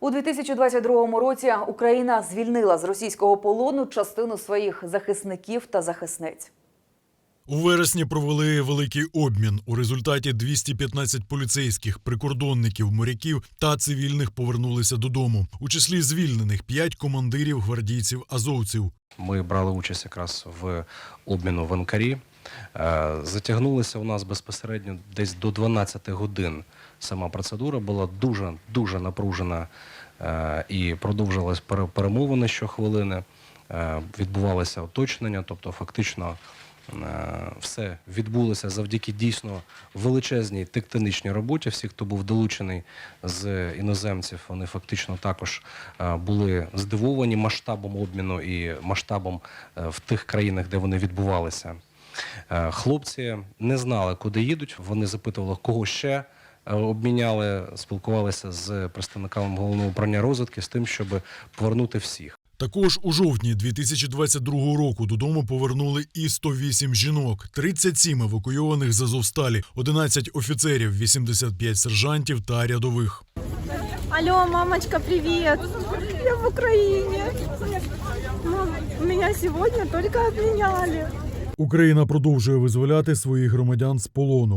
У 2022 році Україна звільнила з російського полону частину своїх захисників та захисниць. У вересні провели великий обмін. У результаті 215 поліцейських, прикордонників, моряків та цивільних повернулися додому. У числі звільнених 5 командирів гвардійців азовців. Ми брали участь якраз в обміну в Анкарі. Е, Затягнулася у нас безпосередньо десь до 12 годин. Сама процедура була дуже дуже напружена е, і продовжилась перемовини щохвилини. Е, Відбувалося уточнення, тобто фактично все відбулося завдяки дійсно величезній тектонічній роботі. Всі, хто був долучений з іноземців, вони фактично також були здивовані масштабом обміну і масштабом в тих країнах, де вони відбувалися. Е, Хлопці не знали, куди їдуть. Вони запитували, кого ще е, обміняли, спілкувалися з представниками головного управління розвідки з тим, щоб повернути всіх. Також у жовтні 2022 року додому повернули і 108 жінок, 37 евакуйованих з Азовсталі, 11 офіцерів, 85 сержантів та рядових. Алло, мамочка, привет! Я в Украине. Мам, меня сегодня только обменяли. Україна продовжує визволяти своїх громадян з полону.